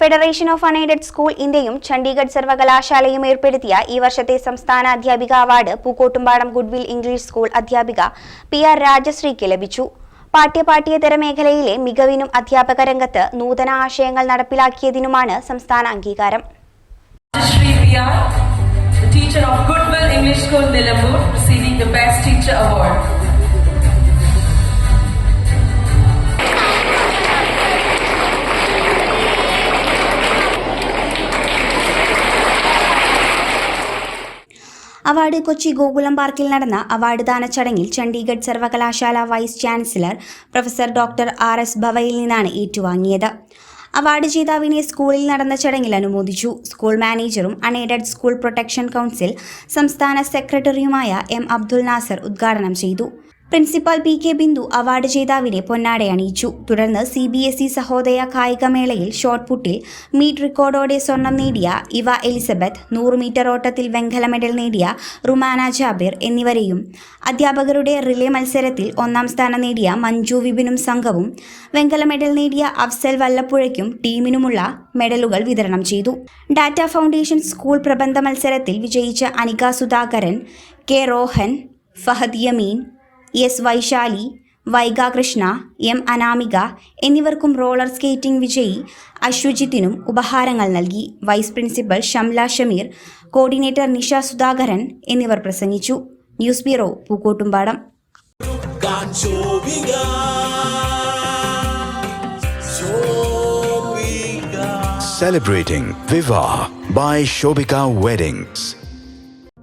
Federation of unaided school ഇന്ത്യയും ചണ്ഡീഗഡ് സർവകലാശാലയും ഏർപ്പെടുത്തിയ ഈ വർഷത്തെ സംസ്ഥാന അധ്യാപിക award Pookkottumpadam goodwill English school അധ്യാപിക പി ആർ രാജശ്രീക്ക് ലഭിച്ചു പാഠ്യപാഠ്യേതര മേഖലയിലെ മികവിനും അധ്യാപക രംഗത്ത് നൂതന ആശയങ്ങൾ നടപ്പിലാക്കിയതിനുമാണ് സംസ്ഥാന അംഗീകാരം teacher of Goodwill English School, Nilambur, receiving. Award Kochi Gokulam പാർക്കിൽ നടന്ന അവാർഡ് ദാന ചടങ്ങിൽ ചണ്ഡീഗഡ് സർവകലാശാല vice chancellor professor doctor R S ഭവയിൽ നിന്നാണ് ഏറ്റുവാങ്ങിയത്. അവാർഡ് ജേതാവിനെ സ്കൂളിൽ നടന്ന ചടങ്ങിൽ അനുമോദിച്ചു. സ്കൂൾ മാനേജറും അൺഎയ്ഡഡ് സ്കൂൾ പ്രൊട്ടക്ഷൻ കൗൺസിൽ സംസ്ഥാന സെക്രട്ടറിയുമായ എം അബ്ദുൽ നാസർ ഉദ്ഘാടനം ചെയ്തു. Principal P K Bindu award ജേതാവിനെ പൊന്നാടെ അണിയിച്ചു. തുടർന്ന് C B S E Sahodaya കായികമേളയിൽ shot പുട്ടിൽ മീറ്റ് റെക്കോർഡോടെ സ്വർണം നേടിയ ഇവ എലിസബത്ത് നൂറ് മീറ്റർ ഓട്ടത്തിൽ വെങ്കല മെഡൽ നേടിയ റുമാന ജാബിർ എന്നിവരെയും അധ്യാപകരുടെ റിലേ മത്സരത്തിൽ ഒന്നാം സ്ഥാനം നേടിയ മഞ്ജു വിപിനും സംഘവും വെങ്കല മെഡൽ നേടിയ അഫ്സൽ വല്ലപ്പുഴയ്ക്കും ടീമിനുമുള്ള മെഡലുകൾ വിതരണം ചെയ്തു. ഡാറ്റ ഫൗണ്ടേഷൻ സ്കൂൾ പ്രബന്ധ മത്സരത്തിൽ വിജയിച്ച Anika Sudhakaran K Rohan Fahad Yameen S Vaishali Vaigakrishna M Anamika എന്നിവർക്കും റോളർ സ്കേറ്റിംഗ് വിജയി അശ്വജിത്തിനും ഉപഹാരങ്ങൾ നൽകി. Vice principal Shamla Shameer coordinator Nisha Sudhakaran എന്നിവർ പ്രസംഗിച്ചു. News bureau Pookkottumpadam. Celebrating Viva by Shobika Weddings.